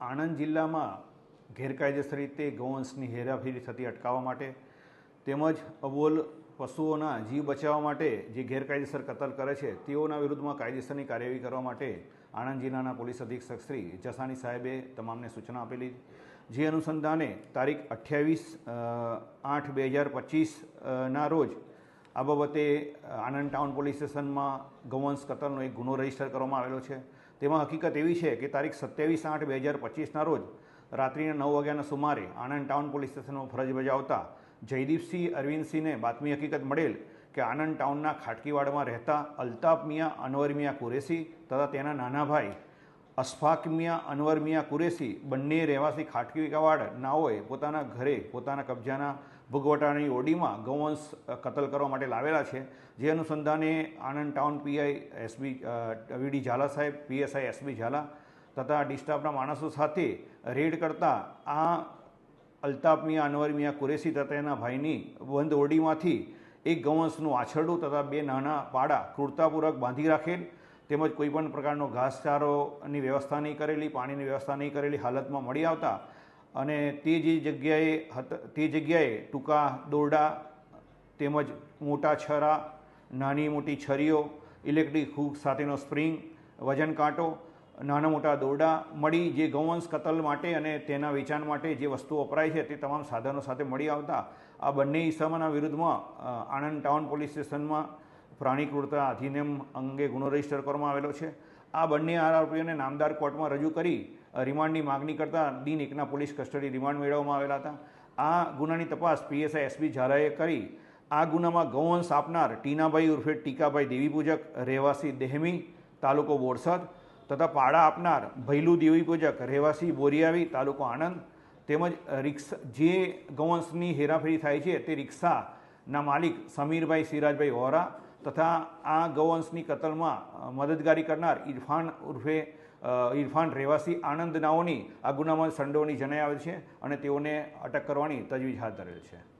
આણંદ જિલ્લામાં ગેરકાયદેસર રીતે ગૌવંશની હેરાફેરી થતી અટકાવવા માટે તેમજ અબોલ પશુઓના જીવ બચાવવા માટે જે ગેરકાયદેસર કતલ કરે છે, તેઓના વિરુદ્ધમાં કાયદેસરની કાર્યવાહી કરવા માટે આણંદ જિલ્લાના પોલીસ અધિક્ષક શ્રી જસાણી સાહેબે તમામને સૂચના આપેલી જે અનુસંધાને તારીખ અઠ્યાવીસ આઠ બે હજાર પચીસના રોજ આ બાબતે આણંદ ટાઉન પોલીસ સ્ટેશનમાં ગૌવંશ કતલનો એક ગુનો રજિસ્ટર કરવામાં આવેલો છે. તેમાં હકીકત એવી છે કે તારીખ સત્યાવીસ આઠ બે હજાર પચીસના રોજ રાત્રિના નવ વાગ્યાના સુમારે આણંદ ટાઉન પોલીસ સ્ટેશનમાં ફરજ બજાવતા જયદીપસિંહ અરવિંદસિંહને બાતમી હકીકત મળેલ કે આણંદ ટાઉનના ખાટકીવાડમાં રહેતા અલ્તાફ મિયા, અનવર મિયા કુરેશી તથા તેના નાના ભાઈ અશફાક મિયા, અનવર મિયા કુરેશી બંને રહેવાસી ખાટકીવાડ નાઓએ પોતાના ઘરે, પોતાના કબજાના ભોગવટાની ઓડીમાં ગૌવંશ કતલ કરવા માટે લાવેલા છે. જે અનુસંધાને Anand town PI SB VD Jhala સાહેબ પીએસઆઈ એસબી ઝાલા તથા ડિસ્ટાફના માણસો સાથે રેડ કરતાં આ અલ્તાફ મિયા, અનવર મિયા, કુરેશી તથા એના ભાઈની બંધ ઓડીમાંથી એક ગૌવંશનું આછરડું તથા બે નાના પાડા ક્રૂરતાપૂર્વક બાંધી રાખેલ તેમજ કોઈપણ પ્રકારનો ઘાસચારોની વ્યવસ્થા નહીં કરેલી, પાણીની વ્યવસ્થા નહીં કરેલી હાલતમાં મળી આવતા અને તે જે જગ્યાએ હત, તે જગ્યાએ ટૂંકા દોરડા તેમજ મોટા છરા, નાની મોટી છરીઓ, ઇલેક્ટ્રિક હૂક સાથેનો સ્પ્રિંગ, વજન કાંટો, નાના મોટા દોરડા, મળી જે ગૌવંશ કતલ માટે અને તેના વેચાણ માટે જે વસ્તુઓ વપરાય છે તે તમામ સાધનો સાથે મળી આવતા, આ બંને ઇસમોના વિરુદ્ધમાં આણંદ ટાઉન પોલીસ સ્ટેશનમાં પ્રાણી ક્રૂરતા અધિનિયમ અંગે ગુનો રજિસ્ટર કરવામાં આવેલો છે. આ બંને આરોપીઓને નામદાર કોર્ટમાં રજૂ કરી રિમાન્ડની માગણી કરતા દિન એકના પોલીસ કસ્ટડી રિમાન્ડ મેળવવામાં આવેલા હતા. આ ગુનાની તપાસ પીએસઆઈ એસબી ઝાલાએ કરી. આ ગુનામાં ગૌવંશ આપનાર ટીનાભાઈ ઉર્ફે ટીકાભાઈ દેવીપૂજક, રહેવાસી દેહમી, તાલુકો બોરસદ તથા પાડા આપનાર ભૈલુ દેવીપૂજક, રહેવાસી બોરિયાવી, તાલુકો આણંદ તેમજ રિક્ષા જે ગૌવંશની હેરાફેરી થાય છે તે રિક્ષાના માલિક સમીરભાઈ સિરાજભાઈ વોરા તથા આ ગૌવંશની કતલમાં મદદગારી કરનાર ઇરફાન ઉર્ફે ઇરફાન રહેવાસી આણંદ નાઓની આ ગુનામાં સંડોવણી જણાઈ આવે છે અને તેઓને અટક કરવાની તજવીજ હાથ ધરેલ છે.